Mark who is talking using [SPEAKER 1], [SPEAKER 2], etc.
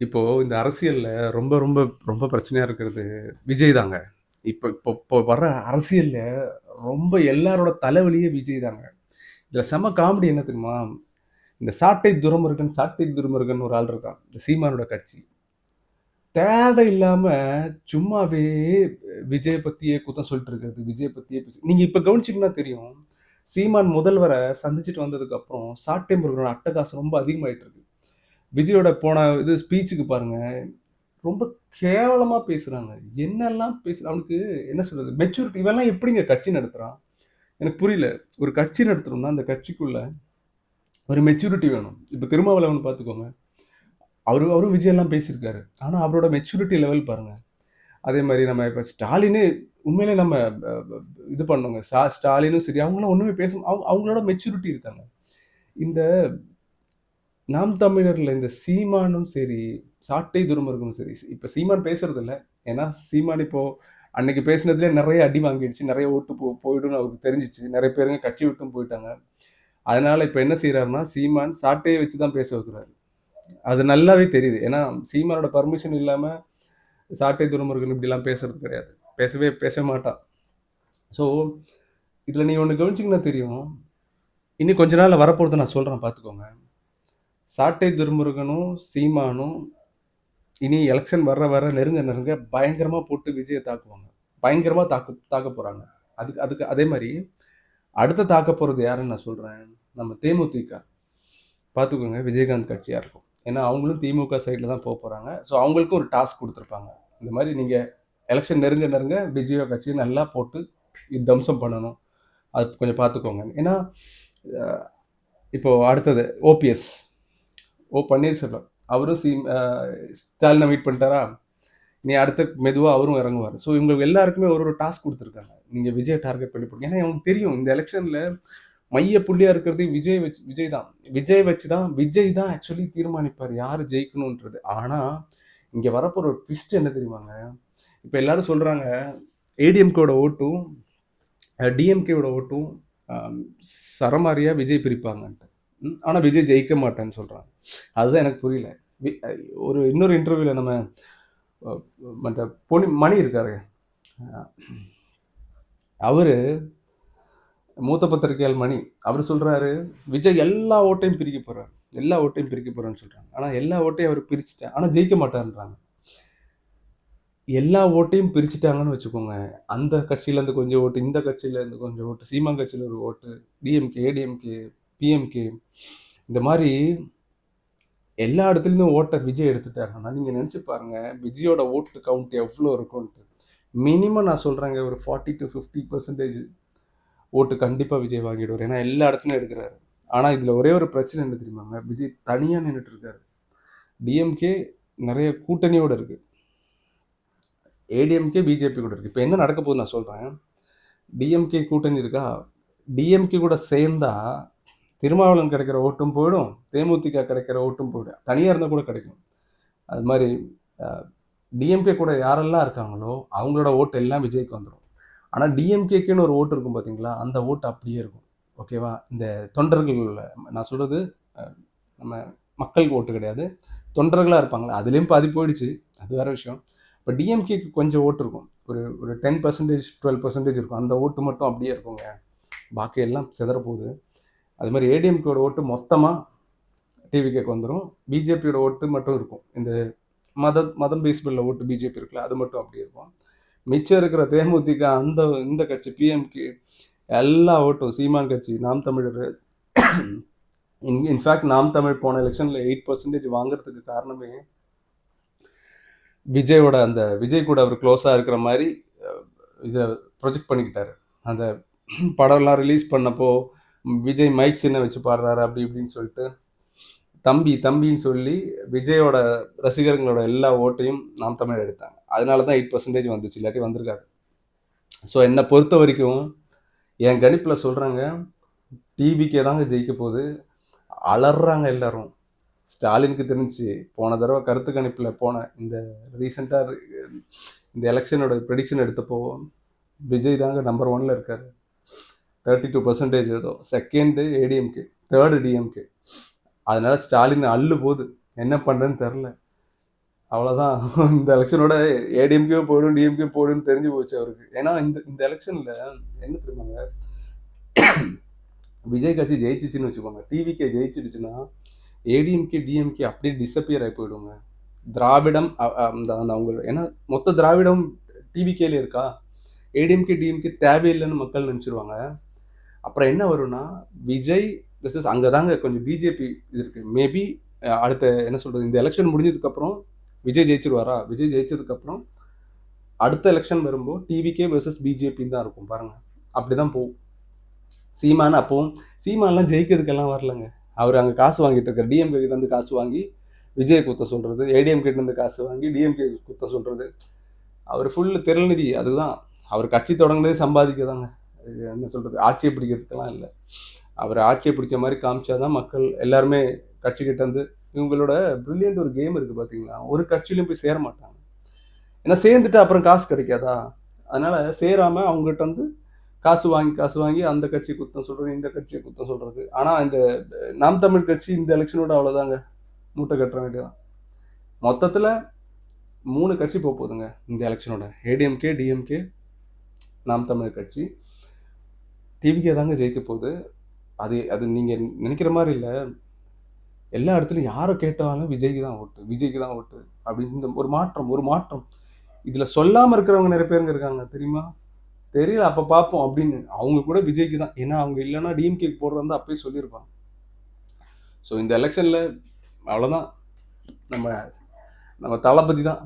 [SPEAKER 1] இப்போது இந்த அரசியலில் ரொம்ப ரொம்ப ரொம்ப பிரச்சனையாக இருக்கிறது விஜய் தாங்க. இப்போ இப்போ இப்போ வர்ற அரசியலில் ரொம்ப எல்லாரோட தலைவலியே விஜய் தாங்க. இதில் செம காமெடி என்ன தெரியுமா? இந்த சாட்டை துரமுருகன் சாட்டை துரமுருகன் ஒரு ஆள் இருக்கான். இந்த சீமானோட கட்சி. தேவையில்லாமல் சும்மாவே விஜயை பற்றியே குத்தம் சொல்லிட்டு இருக்கிறது. விஜயை பற்றியே பேசி நீங்கள் இப்போ கவனிச்சிங்கன்னா தெரியும். சீமான் முதல்வரை சந்திச்சுட்டு வந்ததுக்கப்புறம் சாட்டை முருகனோட அட்டகாசம் ரொம்ப அதிகமாயிட்டு இருக்கு. விஜயோட போன இது ஸ்பீச்சுக்கு பாருங்க. ரொம்ப கேவலமாக பேசுகிறாங்க என்னெல்லாம் பேசு அவனுக்கு என்ன சொல்கிறது மெச்சூரிட்டி இவெல்லாம் எப்படிங்க கட்சி நடத்துகிறான் எனக்கு புரியல. ஒரு கட்சி நடத்தணும்னா, அந்த கட்சிக்குள்ள ஒரு மெச்சூரிட்டி வேணும். இப்போ திருமாவளவன் பார்த்துக்கோங்க. அவரு அவரும் விஜய் எல்லாம் பேசியிருக்காரு. ஆனால் அவரோட மெச்சூரிட்டி லெவல் பாருங்கள் அதே மாதிரி நம்ம இப்போ ஸ்டாலினே உண்மையிலே நம்ம இது பண்ணோங்க. ஸ்டா ஸ்டாலினும் சரி, அவங்களாம் ஒன்றுமே பேச அவங்க அவங்களோட மெச்சூரிட்டி இருக்காங்க. இந்த நாம் தமிழரில் இந்த சீமானும் சரி, சாட்டை துரைமுருகனும் சரி, இப்போ சீமான் பேசுறதில்ல. ஏன்னா சீமான் இப்போ அன்னைக்கு பேசினதுலேயே நிறைய அடி வாங்கிடுச்சு. நிறைய ஓட்டு போ போயிடும்னு அவருக்கு தெரிஞ்சிச்சு நிறைய பேருங்க கட்சி விட்டும் போயிட்டாங்க. அதனால இப்போ என்ன செய்கிறாருன்னா சீமான் சாட்டையை வச்சு தான் பேச வைக்கிறாரு. அது நல்லாவே தெரியுது. ஏன்னா சீமானோட பர்மிஷன் இல்லாமல் சாட்டை துரைமுருகன் இப்படிலாம் பேசுறது கிடையாது. பேசவே பேச மாட்டான். ஸோ, இதில் நீ ஒன்று கவனிச்சிங்கன்னா தெரியும். இன்னும் கொஞ்ச நாள் வரப்போகிறது நான் சொல்கிறேன் பார்த்துக்கோங்க. சாட்டை துர்முருகனும் சீமானும் இனி எலெக்ஷன் வர வர நெருங்க நெருங்க பயங்கரமாக போட்டு விஜயை தாக்குவாங்க. பயங்கரமாக தாக்கு தாக்க போகிறாங்க அதுக்கு அதுக்கு அதே மாதிரி அடுத்து தாக்க போகிறது யாருன்னு நான் சொல்கிறேன் நம்ம தேமுதிக. பார்த்துக்கோங்க விஜயகாந்த் கட்சியாக இருக்கும். ஏன்னா அவங்களும் திமுக சைடில் தான் போக போகிறாங்க ஸோ அவங்களுக்கும் ஒரு டாஸ்க் கொடுத்துருப்பாங்க இந்த மாதிரி நீங்கள் எலெக்ஷன் நெருங்க நெருங்க விஜய கட்சிய நல்லா போட்டு தம்சம் பண்ணணும். அது கொஞ்சம் பார்த்துக்கோங்க. ஏன்னா இப்போது அடுத்தது ஓபிஎஸ். ஓ. பன்னீர்செல்வம். அவரும் சி ஸ்டாலினை மீட் பண்ணிட்டாரா? நீ அடுத்த மெதுவாக அவரும் இறங்குவார் ஸோ இவங்க எல்லாருக்குமே ஒரு ஒரு டாஸ்க் கொடுத்துருக்காங்க நீங்கள் விஜய் டார்கெட் பண்ணி போடுங்க. ஏன்னா அவங்களுக்கு தெரியும் இந்த எலெக்ஷனில் மைய புள்ளியாக இருக்கிறது விஜய் வச்சு விஜய் தான். விஜய் வச்சு தான் விஜய் தான் ஆக்சுவலி தீர்மானிப்பார் யார் ஜெயிக்கணுன்றது ஆனால் இங்கே வரப்போகிற ஒரு ட்விஸ்ட் என்ன தெரியுமாங்க? இப்போ எல்லாரும் சொல்கிறாங்க ஏடிஎம்கேவோட ஓட்டும், டிஎம்கேவோட ஓட்டும் சரமாரியாக விஜய் பிரிப்பாங்கன்ட்டு. ஆனால் விஜய் ஜெயிக்க மாட்டேன்னு சொல்கிறான் அதுதான் எனக்கு புரியல. வி ஒரு இன்னொரு இன்டர்வியூவில் நம்ம மற்ற பொனி மணி இருக்காரு. அவர் மூத்த பத்திரிகையால் மணி. அவர் சொல்கிறாரு விஜய் எல்லா ஓட்டையும் பிரிக்க போகிறார் எல்லா ஓட்டையும் பிரிக்க போகிறேன்னு சொல்கிறாங்க ஆனால் எல்லா ஓட்டையும் அவர் பிரிச்சுட்டேன் ஆனால் ஜெயிக்க மாட்டார்ன்றாங்க எல்லா ஓட்டையும் பிரிச்சுட்டாங்கன்னு வச்சுக்கோங்க. அந்த கட்சியிலேருந்து கொஞ்சம் ஓட்டு, இந்த கட்சியிலேருந்து கொஞ்சம் ஓட்டு, சீமா கட்சியில் ஒரு ஓட்டு, டிஎம்கே, ஏடிஎம்கே, பிஎம்கே இந்த மாதிரி எல்லா இடத்துலையும் ஓட்டர் விஜய் எடுத்துட்டாருன்னா, நீங்கள் நினச்சி பாருங்கள் விஜயோட ஓட்டு கவுண்ட் எவ்வளோ இருக்கும்ன்ட்டு. மினிமம் நான் சொல்கிறேங்க ஒரு 40-50% ஓட்டு கண்டிப்பாக விஜய் வாங்கிடுவார் ஏன்னா எல்லா இடத்துலையும் எடுக்கிறாரு ஆனால் இதில் ஒரே ஒரு பிரச்சனை என்ன தெரியுமாங்க? விஜய் தனியாக நின்றுட்டு இருக்காரு. டிஎம்கே நிறைய கூட்டணியோட இருக்குது ஏடிஎம்கே, பிஜேபி கூட இருக்குது இப்போ என்ன நடக்க போகுது நான் சொல்கிறேன் டிஎம்கே கூட்டணி இருக்கா? டிஎம்கே கூட சேர்ந்தா திருமாவளவன் கிடைக்கிற ஓட்டும் போயிடும். தேமுதிக கிடைக்கிற ஓட்டும் போயிடும். தனியாக இருந்தால் கூட கிடைக்கும். அது மாதிரி டிஎம்கே கூட யாரெல்லாம் இருக்காங்களோ, அவங்களோட ஓட்டு எல்லாம் விஜய்க்கு வந்துடும் ஆனால் டிஎம்கேக்குன்னு ஒரு ஓட்டு இருக்கும் பார்த்தீங்களா? அந்த ஓட்டு அப்படியே இருக்கும். ஓகேவா? இந்த தொண்டர்கள் நான் சொல்கிறது நம்ம மக்களுக்கு ஓட்டு கிடையாது. தொண்டர்களாக இருப்பாங்களே அதுலேயும் பாதி போயிடுச்சு. அது வேற விஷயம். இப்போ டிஎம்கேக்கு கொஞ்சம் ஓட்டு இருக்கும். ஒரு ஒரு 10% 12% இருக்கும். அந்த ஓட்டு மட்டும் அப்படியே இருக்குங்க. பாக்கி எல்லாம் சிதற போகுது. அது மாதிரி ஏடிஎம்கேயோட ஓட்டு மொத்தமாக டிவிகேக்கு வந்துடும் பிஜேபியோட ஓட்டு மட்டும் இருக்கும். இந்த மத மதம் பேஸ்டுல ஓட்டு பிஜேபி இருக்குல்ல, அது மட்டும் அப்படி இருக்கும். மிச்சம் இருக்கிற தேமுதிக அந்த இந்த கட்சி பிஎம்கே எல்லா ஓட்டும் சீமான் கட்சி, நாம் தமிழர் இன் இன்ஃபேக்ட் நாம் தமிழ் போன எலெக்ஷனில் எயிட் பர்சன்டேஜ் வாங்குறதுக்கு காரணமே விஜயோட அந்த விஜய் கூட அவர் க்ளோஸாக இருக்கிற மாதிரி இதை ப்ரொஜெக்ட் பண்ணிக்கிட்டாரு. அந்த படம்லாம் ரிலீஸ் பண்ணப்போ விஜய் மைக் சின்ன வச்சு பாடுறாரு அப்படி இப்படின்னு சொல்லிட்டு, தம்பி தம்பின்னு சொல்லி விஜயோட ரசிகர்களோட எல்லா ஓட்டையும் நாம் தமிழ் எடுத்தாங்க. அதனால தான் எயிட் பர்சன்டேஜ் வந்துச்சு. இல்லாட்டி வந்திருக்காது. ஸோ என்னை பொறுத்த வரைக்கும் என் கணிப்பில் சொல்கிறாங்க டிவிக்கே தாங்க ஜெயிக்க போகுது. அலறாங்க எல்லாரும். ஸ்டாலினுக்கு தெரிஞ்சு போன தடவை கருத்து கணிப்பில் போன இந்த ரீசெண்டாக இந்த எலெக்ஷனோட ப்ரெடிக்ஷன் எடுத்தப்போ, விஜய் தாங்க நம்பர் ஒன்ல இருக்காரு. 32% ஏதோ. Second ADMK, third DMK. அதனால் ஸ்டாலின் அள்ளு போகுது. என்ன பண்ணுறேன்னு தெரில அவ்வளோதான் இந்த எலெக்ஷனோட ஏடிஎம்கே போயிடும் டிஎம்கே போயிடும்னு தெரிஞ்சு போச்சு அவருக்கு. ஏன்னா இந்த இந்த எலெக்ஷனில் என்ன தெரியுமாங்க? விஜய் கட்சி ஜெயிச்சிச்சுன்னு வச்சுக்கோங்க. டிவிகே ஜெயிச்சிடுச்சுன்னா ஏடிஎம்கே டிஎம்கே அப்படியே டிஸப்பியர் ஆகி போயிடுங்க. திராவிடம் அந்த அந்த அவங்க ஏன்னா மொத்த திராவிடம் டிவிகேல இருக்கா? ஏடிஎம்கே டிஎம்கே தேவையில்லைன்னு மக்கள் நினச்சிருவாங்க. அப்புறம் என்ன வரும்னா விஜய் விசஸ் அங்கே தாங்க கொஞ்சம் பிஜேபி இது இருக்கு. மேபி அடுத்த என்ன சொல்கிறது இந்த எலெக்ஷன் முடிஞ்சதுக்கப்புறம் விஜய் ஜெயிச்சிருவாரா? விஜய் ஜெயிச்சதுக்கப்புறம் அடுத்த எலெக்ஷன் வரும்போது டிவிகே வெர்சஸ் பிஜேபின்னு தான் இருக்கும் பாருங்கள் அப்படி தான் போகும். சீமான் அப்போவும் சீமான்லாம் ஜெயிக்கிறதுக்கெல்லாம் வரலங்க. அவர் அங்கே காசு வாங்கிட்டு இருக்கார். டிஎம்கே கிட்ட காசு வாங்கி விஜய் குத்த சொல்கிறது ஏடிஎம் காசு வாங்கி டிஎம்கே குத்த சொல்கிறது அவர் ஃபுல் திரள்நிதி அதுதான். அவர் கட்சி தொடங்கினதே சம்பாதிக்க தாங்க என்ன சொல்கிறது ஆட்சியை பிடிக்கிறதுக்கெல்லாம் இல்லை. அவர் ஆட்சியை பிடிச்ச மாதிரி காமிச்சாதான் மக்கள் எல்லாருமே கட்சி வந்து இவங்களோட ப்ரில்லியன்ட் ஒரு கேம் இருக்குது பார்த்தீங்களா ஒரு கட்சியிலையும் போய் சேர மாட்டாங்க. ஏன்னா சேர்ந்துட்டு அப்புறம் காசு கிடைக்காதா? அதனால் சேராமல் அவங்ககிட்ட வந்து காசு வாங்கி காசு வாங்கி அந்த கட்சி குத்தம் சொல்கிறது இந்த கட்சியை குத்தம் சொல்கிறது ஆனால் இந்த நாம் தமிழ் கட்சி இந்த எலெக்ஷனோட அவ்வளோதாங்க மூட்டை கட்டுற வேண்டியதான் மொத்தத்தில் மூணு கட்சி போக போகுதுங்க இந்த எலெக்ஷனோட ஏடிஎம்கே டிஎம்கே நாம் தமிழ் கட்சி. டிவிகே தாங்க ஜெயிக்க போகுது. அது அது நீங்கள் நினைக்கிற மாதிரி இல்லை. எல்லா இடத்துலையும் யாரை கேட்டாலும் விஜய்க்கு தான் ஓட்டு விஜய்க்கு தான் ஓட்டு அப்படின்னு இந்த ஒரு மாற்றம் ஒரு மாற்றம். இதில் சொல்லாமல் இருக்கிறவங்க நிறைய பேருங்க இருக்காங்க தெரியுமா? தெரியல அப்போ பார்ப்போம் அப்படின்னு. அவங்க கூட விஜய்க்கு தான். ஏன்னா அவங்க இல்லைன்னா டிஎம்கே போடுறது இருந்தா அப்பயே சொல்லியிருப்பாங்க. ஸோ இந்த எலெக்ஷனில் அவ்வளோதான் நம்ம நம்ம தளபதி தான்.